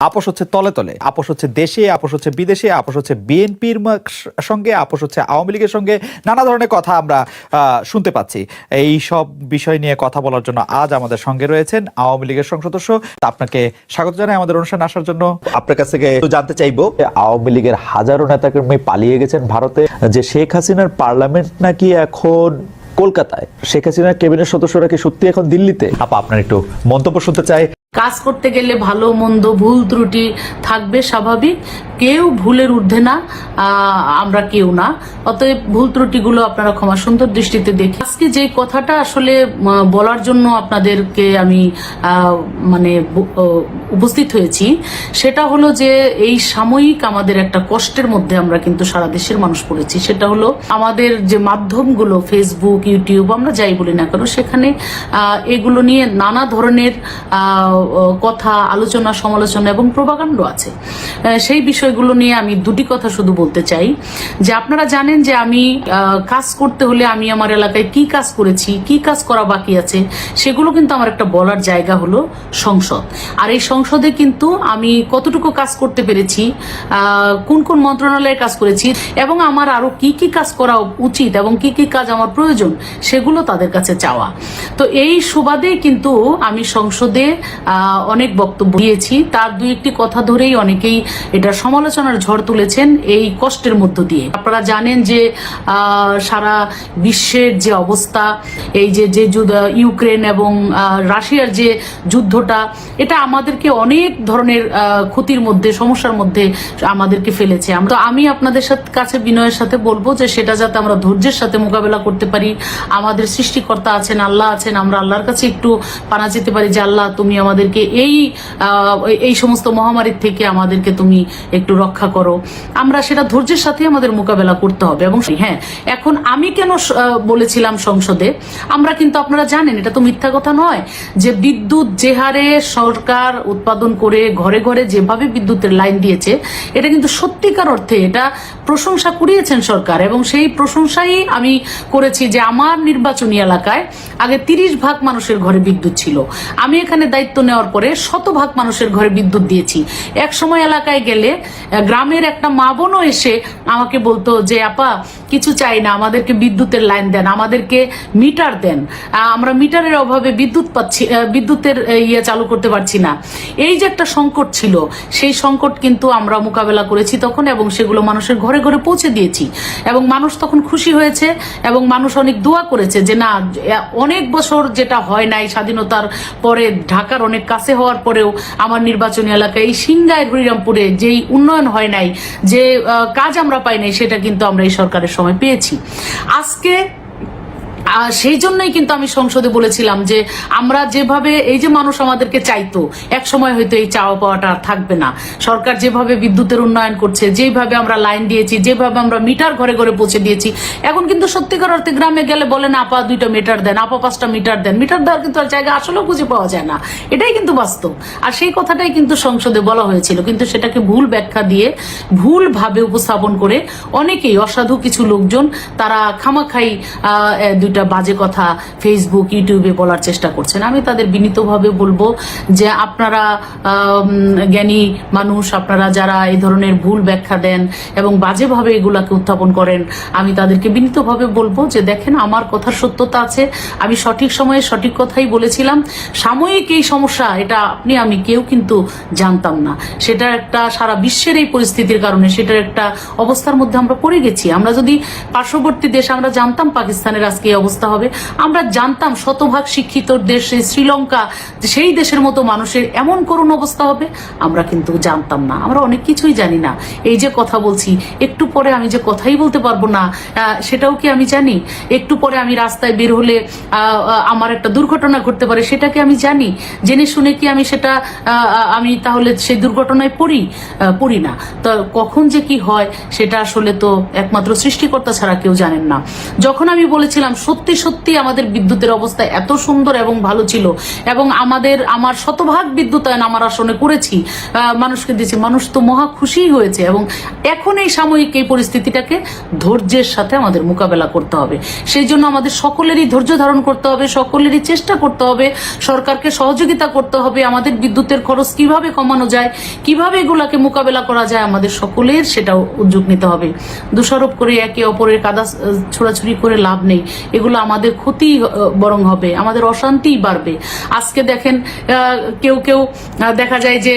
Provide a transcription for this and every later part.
আপোষ হচ্ছে তলে তলে আপোষ হচ্ছে দেশে আপোষ হচ্ছে বিদেশে আপোষ হচ্ছে বিএনপির সঙ্গে আপোষ হচ্ছে আওয়ামী লীগের সঙ্গে। নানা ধরনের কথা আমরা শুনতে পাচ্ছি। এই সব বিষয় নিয়ে কথা বলার জন্য আজ আমাদের সঙ্গে রয়েছেন আওয়ামী লীগের সদস্য। আপনাকে স্বাগত জানাই আমাদের অনুষ্ঠানে আসার জন্য। আপনার কাছ থেকে একটু জানতে চাইব আওয়ামী লীগের হাজারো নেতাকর্মী পালিয়ে গেছেন ভারতে যে শেখ হাসিনার পার্লামেন্ট নাকি এখন কলকাতায়? শেখ হাসিনার ক্যাবিনেট সদস্যরা কি সত্যি এখন দিল্লিতে? আপা আপনার একটু মন্তব্য শুনতে চাই। কাজ করতে গেলে ভালো, মন্দ, ভুল ত্রুটি থাকবে স্বাভাবিক। কেউ ভুলের ঊর্ধ্বে না আমরা কেউ না। অতএব ভুল ত্রুটিগুলো আপনারা ক্ষমা সুন্দর দৃষ্টিতে দেখি আজকে যে কথাটা আসলে বলার জন্য আপনাদেরকে আমি মানে উপস্থিত হয়েছি, সেটা হলো যে এই সাময়িক আমাদের একটা কষ্টের মধ্যে আমরা কিন্তু সারা দেশের মানুষ পড়েছি। সেটা হলো আমাদের যে মাধ্যমগুলো ফেসবুক ইউটিউব আমরা যাই বলি না কেন, সেখানে এগুলো নিয়ে নানা ধরনের কথা, আলোচনা, সমালোচনা এবং প্রবাকাণ্ড আছে। সেই বিষয়গুলো নিয়ে আমি দুটি কথা শুধু বলতে চাই। যে আপনারা জানেন যে আমি কাজ করতে হলে আমি আমার এলাকায় কি কাজ করেছি, কি কাজ করা বাকি আছে, সেগুলো কিন্তু আমার একটা বলার জায়গা হলো সংসদ। আর এই সংসদে কিন্তু আমি কতটুকু কাজ করতে পেরেছি কোন কোন মন্ত্রণালয়ে কাজ করেছি এবং আমার আরও কি কি কাজ করা উচিত এবং কি কি কাজ আমার প্রয়োজন সেগুলো তাদের কাছে চাওয়া। তো এই সুবাদে কিন্তু আমি সংসদে অনেক বক্তব্য দিয়েছি। তার দুই একটি কথা ধরেই অনেকেই এটা সমালোচনার ঝড় তুলেছেন এই কষ্টের মধ্য দিয়ে। আপনারা জানেন যে সারা বিশ্বের যে অবস্থা, এই যে যে ইউক্রেন এবং রাশিয়ার যে যুদ্ধটা, এটা আমাদেরকে অনেক ধরনের ক্ষতির মধ্যে, সমস্যার মধ্যে আমাদেরকে ফেলেছে। তো আমি আপনাদের সাথে কাছে বিনয়ের সাথে বলব যে সেটা যাতে আমরা ধৈর্যের সাথে মোকাবেলা করতে পারি। আমাদের সৃষ্টিকর্তা আছেন, আল্লাহ আছেন, আমরা আল্লাহর কাছে একটু পানা যেতে পারি যে, আল্লাহ, তুমি আমাদেরকে এই এই সমস্ত মহামারীর থেকে আমাদেরকে তুমি একটু রক্ষা করো। আমরা সেটা ধৈর্যের সাথে আমাদের মোকাবেলা করতে হবে। এবং হ্যাঁ এখন আমি কেন বলেছিলাম সংসদে? আমরা কিন্তু আপনারা জানেন, এটা তো মিথ্যা কথা নয় যে বিদ্যুৎ যে হারে সরকার উৎপাদন করে ঘরে ঘরে যেভাবে বিদ্যুতের লাইন দিয়েছে, এটা কিন্তু সত্যিকার অর্থে এটা প্রশংসা কুড়িয়েছেন সরকার। এবং সেই প্রশংসাই আমি করেছি যে আমার নির্বাচনী এলাকায় আগে তিরিশ ভাগ মানুষের ঘরে বিদ্যুৎ ছিল। আমি এখানে দায়িত্ব নেওয়ার পরে শতভাগ মানুষের ঘরে বিদ্যুৎ দিয়েছি। এক সময় এলাকায় গেলে গ্রামের একটা মা বোনও এসে আমাকে বলতো যে, আপা, কিছু চাই না, আমাদেরকে বিদ্যুতের লাইন দেন, আমাদেরকে মিটার দেন। আমরা মিটারের অভাবে বিদ্যুৎ পাচ্ছি বিদ্যুতের ইয়ে চালু করতে পারছি না। এই যে একটা সংকট ছিল, সেই সংকট কিন্তু আমরা মোকাবেলা করেছি তখন এবং সেগুলো মানুষের ঘরে ঘরে পৌঁছে দিয়েছি। এবং মানুষ তখন খুশি হয়েছে এবং মানুষ অনেক দোয়া করেছে যে, না অনেক বছর যেটা হয় নাই, স্বাধীনতার পরে ঢাকার অনেক কাছে হওয়ার পরেও আমার নির্বাচনী এলাকায় এই সিংগায় হরিরামপুরে যেই উন্নয়ন হয় নাই, যে কাজ আমরা পাই নাই, সেটা কিন্তু আমরা এই সরকারের সময় পেয়েছি। আজকে সেই জন্যই কিন্তু আমি সংসদে বলেছিলাম যে আমরা যেভাবে এই যে মানুষ আমাদেরকে চাইতো এক সময় হয়তো এই চাওয়া পাওয়াটা আর থাকবে না। সরকার যেভাবে বিদ্যুতের উন্নয়ন করছে যেভাবে আমরা লাইন দিয়েছি যেভাবে আমরা মিটার ঘরে ঘরে পৌঁছে দিয়েছি এখন কিন্তু সত্যিকার অর্থে গ্রামে গেলে বলেন আপা দুইটা মিটার দেন আপা পাঁচটা মিটার দেন। মিটার দেওয়ার কিন্তু আর জায়গা আসলেও খুঁজে পাওয়া যায় না। এটাই কিন্তু বাস্তব। আর সেই কথাটাই কিন্তু সংসদে বলা হয়েছিল। কিন্তু সেটাকে ভুল ব্যাখ্যা দিয়ে ভুল ভাবে উপস্থাপন করে অনেকেই অসাধু কিছু লোকজন তারা খামাখাই আহ, এ, বাজে কথা ফেসবুক ইউটিউবে বলার চেষ্টা করছেন। আমি তাদের বিনীতভাবে বলব যে আপনারা জ্ঞানী মানুষ আপনারা যারা এই ধরনের ভুল ব্যাখ্যা দেন এবং বাজেভাবে এগুলাকে উত্থাপন করেন আমি তাদেরকে বিনীতভাবে বলব যে দেখেন আমার কথার সত্যতা আছে। আমি সঠিক সময়ে সঠিক কথাই বলেছিলাম। সাময়িক এই সমস্যা এটা আপনি আমি কেউ কিন্তু জানতাম না। সেটা একটা সারা বিশ্বের এই পরিস্থিতির কারণে সেটার একটা অবস্থার মধ্যে আমরা পড়ে গেছি। আমরা যদি পার্শ্ববর্তী দেশ আমরা জানতাম পাকিস্তানের আজকে এই অবস্থা হবে। আমরা জানতাম শতভাগ শিক্ষিত দেশ শ্রীলঙ্কা সেই দেশের মতো মানুষের এমন করুণ অবস্থা হবে। আমরা কিন্তু জানতাম না। আমরা অনেক কিছুই জানি না। এই যে কথা বলছি, একটু পরে আমি যে কথাই বলতে পারব না সেটাও কি আমি জানি? একটু পরে আমি রাস্তায় বের হলে আমার একটা দুর্ঘটনা ঘটতে পারে সেটাকে আমি জানি? জেনে শুনে কি আমি সেটা আমি তাহলে সেই দুর্ঘটনায় পড়ি? পড়ি না। তো কখন যে কি হয়, সেটা আসলে তো একমাত্র সৃষ্টিকর্তা ছাড়া কেউ জানেন না। যখন আমি বলেছিলাম সত্যি সত্যি আমাদের বিদ্যুতের অবস্থা এত সুন্দর এবং ভালো ছিল। এবং আমাদের, আমার শতভাগ বিদ্যুতায়ন আমার আসনে করেছি। মানুষকে দিয়েছি। মানুষ তো মহা খুশি হয়েছে এবং এখন এই সাময়িক এই পরিস্থিতিটাকে ধৈর্যের সাথে আমাদের মোকাবেলা করতে হবে। সেই জন্য আমাদের সকলেরই ধৈর্য ধারণ করতে হবে, সকলেরই চেষ্টা করতে হবে, সরকারকে সহযোগিতা করতে হবে, আমাদের বিদ্যুতের খরচ কীভাবে কমানো যায়, কীভাবে এগুলাকে মোকাবেলা করা যায়, আমাদের সকলের সেটা উদ্যোগ নিতে হবে। দোষারোপ করে একে অপরের কাদা ছোড়াছুড়ি করে লাভ নেই। এগুলো আমাদের ক্ষতি বরং হবে আমাদের অশান্তিই বাড়বে। আজকে দেখেন কেউ কেউ দেখা যায় যে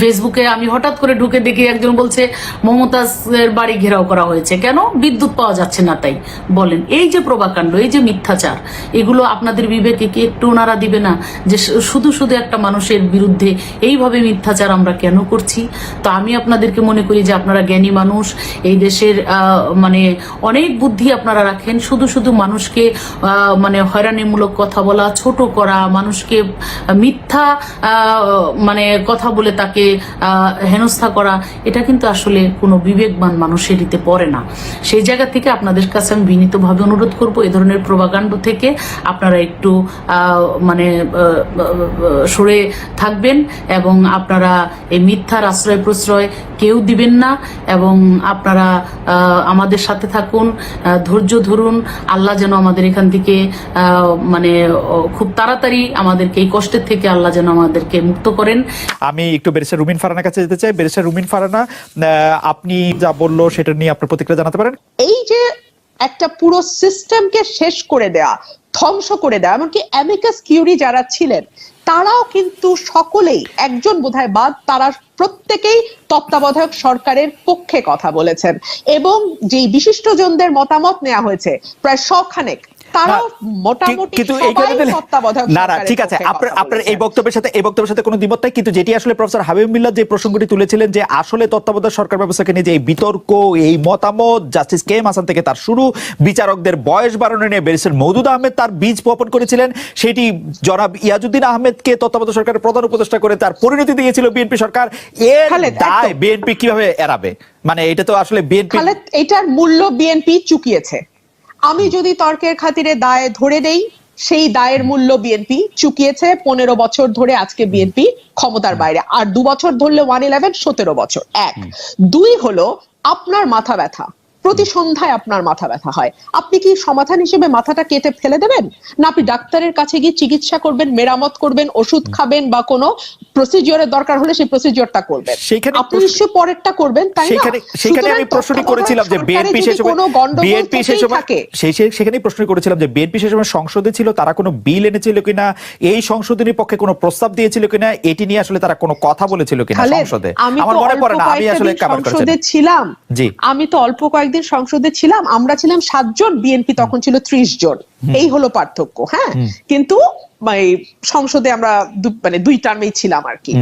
ফেসবুকে আমি হঠাৎ করে ঢুকে দেখি একজন বলছে, মমতাজের বাড়ি ঘেরাও করা হয়েছে। কেন? বিদ্যুৎ পাওয়া যাচ্ছে না তাই। বলেন, এই যে প্রভাকাণ্ড, এই যে মিথ্যাচার, এগুলো আপনাদের বিবেকে কি একটু ওনারা দিবে না? যে শুধু শুধু একটা মানুষের বিরুদ্ধে এইভাবে মিথ্যাচার আমরা কেন করছি? তো আমি আপনাদেরকে মনে করি যে আপনারা জ্ঞানী মানুষ, এই দেশের মানে অনেক বুদ্ধি আপনারা রাখেন। শুধু শুধু মানুষকে মানে হয়রানিমূলক কথা বলা, ছোট করা, মানুষকে মিথ্যা মানে কথা বলে তাকে হেনস্থা করা, এটা কিন্তু আসলে কোনো বিবেকবান মানুষের দিতে পড়ে না। সেই জায়গা থেকে আপনাদের কাছে আমি বিনীতভাবে অনুরোধ করব এই ধরনের প্রভাকাণ্ড থেকে আপনারা একটু মানে সরে থাকবেন এবং আপনারা এই মিথ্যার আশ্রয় প্রশ্রয় কেউ দিবেন না এবং আপনারা আমাদের সাথে থাকুন ধৈর্য ধরুন, আল্লাহ যেন আমাদের এখান থেকে মানে খুব তাড়াতাড়ি আমাদেরকে এই কষ্টের থেকে আল্লাহ যেন আমাদেরকে মুক্ত করেন। আমি একটু বেরেসা রুমিন ফারানার কাছে যেতে চাই। বেরেসা রুমিন ফারানা আপনি যা বলল সেটা নিয়ে আপনার প্রতিক্রিয়া জানাতে পারেন। এই যে একটা পুরো সিস্টেমকে শেষ করে দেয়া, ধ্বংস করে দেয়া, এমনকি অ্যামিকাস কিউরি যারা ছিলেন, তারাও কিন্তু সকলেই একজন বোধহয় বাদ, তারা প্রত্যেকেই তত্ত্বাবধায়ক সরকারের পক্ষে কথা বলেছেন। এবং যেই বিশিষ্টজনদের মতামত নেওয়া হয়েছে, প্রায় শখানেক কিন্তু সবাই এইখানে দিলে- তত্ত্বাবধায়ক না না ঠিক আছে আপনার এই বক্তব্যের সাথে এই বক্তব্যের সাথে কোনো দ্বিমত নাই কিন্তু যেটি আসলে প্রফেসর হাবিব যে প্রসঙ্গটি তুলেছিলেন যে আসলে তত্ত্বাবধায়ক সরকার ব্যবস্থাকে নিয়ে যে এই বিতর্ক এই মতামত জাস্টিস কে এম হাসান থেকে তার শুরু বিচারকদের বয়স বাড়ানো নিয়ে ব্যারিস্টার মৌদুদ আহমেদ তার বীজ বপন করেছিলেন সেটি জনাব ইয়াজুদ্দিন আহমেদকে তত্ত্বাবধায়ক সরকারের প্রধান উপদেষ্টা করে তার পরিণতি দিয়েছিল বিএনপি সরকার। এর দায় বিএনপি কীভাবে এড়াবে? মানে এটা তো আসলে বিএনপি এটার মূল্য বিএনপি চুকিয়েছে। আমি যদি তর্কের খাতিরে দায় ধরে নেই সেই দায়ের মূল্য বিএনপি চুকিয়েছে পনেরো বছর ধরে আজকে বিএনপি ক্ষমতার বাইরে। আর দু বছর ধরলে ওয়ান ইলেভেন সতেরো বছর। এক। দুই হলো আপনার মাথা ব্যথা। প্রতি সন্ধ্যায় আপনার মাথা ব্যথা হয়। আপনি কি সমাধান হিসেবে মাথাটা কেটে ফেলে দেবেন? না আপনি ডাক্তারের কাছে গিয়ে চিকিৎসা করবেন মেরামত করবেন ওষুধ খাবেন বা কোনো প্রসিজিওরের দরকার হলে সেই প্রসিজিওরটা করবেন। সেইখানে আপনি নিশ্চয়ই পরেরটা করবেন তাই না? সেখানে সেখানে আমি প্রশ্নটি করেছিলাম যে বিএনপি সেই সময় বিএনপি সেই সময় থাকে, সেই সেখানেই প্রশ্ন করেছিলাম যে বিএনপি সেই সময় সংসদে ছিল তারা কোনো বিল এনেছিল কিনা এই সংশোধনীর পক্ষে কোনো প্রস্তাব দিয়েছিল কিনা এটি নিয়ে আসলে তারা কোনো কথা বলেছিল কিনা সংসদে। আমি আমার মনে পড়ে না আমি আসলে সংসদে ছিলাম। জি। আমি তো অল্প কয়েকদিন সংসদে ছিলাম আমরা ছিলাম সাতজন বিএনপি তখন ছিল ত্রিশ জন। এই হলো পার্থক্য হ্যাঁ? কিন্তু মানে, সংসদে আমরা মানে দুই টার্মেই ছিলাম আর কি।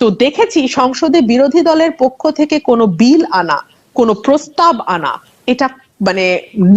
তো দেখেছি সংসদে বিরোধী দলের পক্ষ থেকে কোনো বিল আনা কোনো প্রস্তাব আনা এটা মানে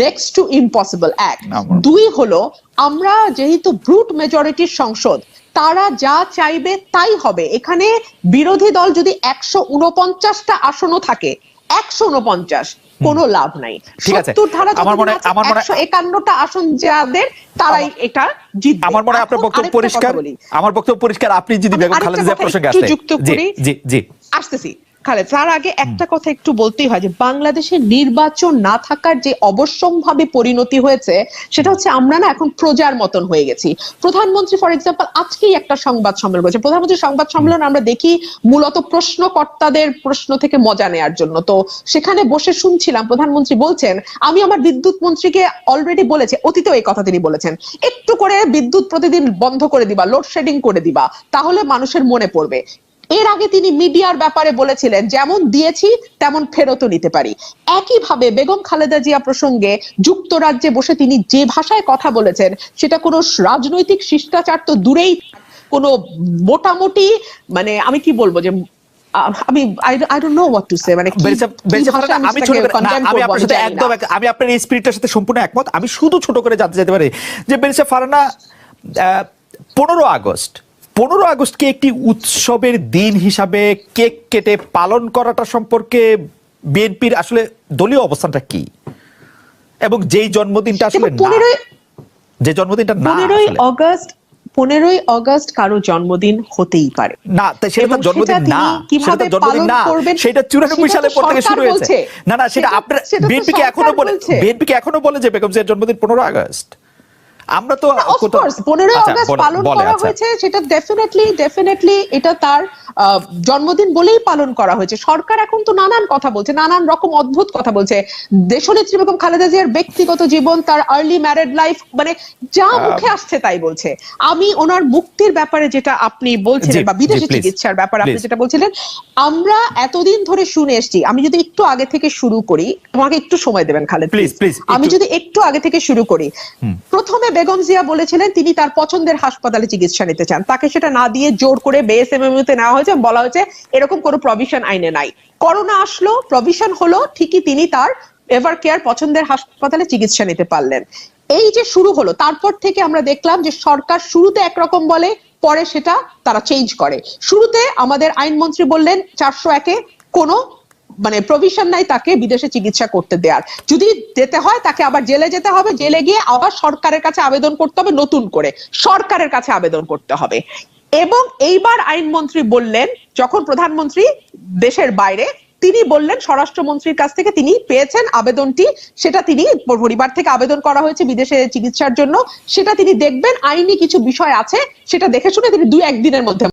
নেক্সট টু ইম্পসিবল এক। দুই হলো আমরা যেহেতু ব্রুট মেজরিটির সংসদ তারা যা চাইবে তাই হবে। এখানে বিরোধী দল যদি একশো উনপঞ্চাশটা আসনও থাকে একশো উনপঞ্চাশ কোনো লাভ নাই। ঠিক আছে। সত্তর ধারা আমার মনে- আমার মনে- একান্নটা আসন যাদের তারাই এটা জিতবে। আমার মনে হয় আপনার বক্তব্য পরিষ্কার। আমার বক্তব্য পরিষ্কার। আপনি যদি বেগম খালেদা জিয়া প্রসঙ্গে আসতে জি জি জি। আসতেছি। খালেদ তার আগে একটা কথা একটু বলতেই হয় যে বাংলাদেশে নির্বাচন না থাকার যে অবশ্যম্ভাবী পরিণতি হয়েছে সেটা হচ্ছে আমরা না এখন প্রজার মতন হয়ে গেছি। প্রধানমন্ত্রী ফর এক্সাম্পল আজকেই একটা সংবাদ সম্মেলন করেছে। প্রধানমন্ত্রী সংবাদ সম্মেলন আমরা দেখি মূলত প্রশ্নকর্তাদের প্রশ্ন থেকে মজা নেয়ার জন্য। তো সেখানে বসে শুনছিলাম প্রধানমন্ত্রী বলছেন আমি আমার বিদ্যুৎ মন্ত্রীকে অলরেডি বলেছে অতীতেও এই কথা তিনি বলেছেন একটু করে বিদ্যুৎ প্রতিদিন বন্ধ করে দিবা লোডশেডিং করে দিবা তাহলে মানুষের মনে পড়বে। এর আগে তিনি মিডিয়ার ব্যাপারে বলেছিলেন যেমন দিয়েছি তেমন ফেরতও নিতে পারি। একইভাবে বেগম খালেদা জিয়া প্রসঙ্গে যুক্তরাজ্যে বসে তিনি যে ভাষায় কথা বলেছেন সেটা কোনো রাজনৈতিক শিষ্টাচার তো দূরেই কোনো মোটামুটি মানে আমি কি বলব যে আমি I don't know what to say মানে আমি ছোট করে- আমি আপনার সাথে একদম এক- আমি আপনার এই স্পিরিটের সাথে সম্পূর্ণ একমত। আমি শুধু ছোট করে জানতে যেতে পারি যে বেরিসা ফারানা পনেরো আগস্ট পনেরো আগস্টকে একটি উৎসবের দিন হিসাবে কেক কেটে পালন করাটা সম্পর্কে বিএনপির আসলে দলীয় অবস্থানটা কি? এবং যেই জন্মদিনটা আসলে পনেরোই যে জন্মদিনটা না পনেরোই। অগস্ট পনেরোই অগস্ট কারও জন্মদিন হতেই পারে। না তাই সেটা তার জন্মদিন না সেটা তার জন্মদিন না সেটা চুরানব্বই তো পর থেকে শুরু হয়েছে। না না সেটা আপনার বিএনপি কে এখনও বলে। বিএনপি কে এখনও বলে যে বেগম জিয়ার জন্মদিন পনেরো আগস্ট। আমরা তো পনেরোই আচ্ছা, অগস্ট পালন করা আচ্ছা। হয়েছে সেটা ডেফিনেটলি ডেফিনেটলি এটা তার জন্মদিন বলেই পালন করা হয়েছে। সরকার এখন তো নানান কথা বলছে নানান রকম অদ্ভুত কথা বলছে। দেশনেত্রী বেগম খালেদা জিয়ার ব্যক্তিগত জীবন তার আর্লি ম্যারেড লাইফ মানে যা মুখে আসছে তাই বলছে। আমি ওনার মুক্তির ব্যাপারে যেটা আপনি বলছিলেন বা বিদেশি চিকিৎসার ব্যাপারে আপনি যেটা বলছিলেন আমরা এতদিন ধরে শুনে এসেছি আমি যদি একটু আগে থেকে শুরু করি আমাকে একটু সময় দেবেন খালেদ Please, please, আমি যদি একটু আগে থেকে শুরু করি প্রথমে বেগম জিয়া বলেছিলেন, তিনি তার পছন্দের হাসপাতালে চিকিৎসা নিতে চান। তাকে সেটা না দিয়ে জোর করে বেএসএমএম তে নেওয়া হয়েছে বলা হয়েছে, এরকম কোনো প্রভিশন আইনে নাই। করোনা আসলো প্রভিশন হলো, ঠিকই তিনি তার এভার কেয়ার পছন্দের হাসপাতালে চিকিৎসা নিতে পারলেন। এই যে শুরু হলো, তারপর থেকে আমরা দেখলাম যে সরকার শুরুতে একরকম বলে, পরে সেটা তারা চেঞ্জ করে। শুরুতে আমাদের আইনমন্ত্রী বললেন, চারশো একে কোনো মানে প্রভিশন নাই তাকে বিদেশে চিকিৎসা করতে দেওয়ার যদি যেতে হয় তাকে আবার জেলে যেতে হবে, জেলে গিয়ে আবার সরকারের কাছে আবেদন করতে হবে, নতুন করে সরকারের কাছে আবেদন করতে হবে। এবং এইবার আইনমন্ত্রী বললেন, যখন প্রধানমন্ত্রী দেশের বাইরে, তিনি বললেন, স্বরাষ্ট্রমন্ত্রীর কাছ থেকে তিনি পেয়েছেন আবেদনটি, সেটা তিনি পরিবার থেকে আবেদন করা হয়েছে বিদেশে চিকিৎসার জন্য, সেটা তিনি দেখবেন, আইনি কিছু বিষয় আছে, সেটা দেখে শুনে তিনি দুই একদিনের মধ্যে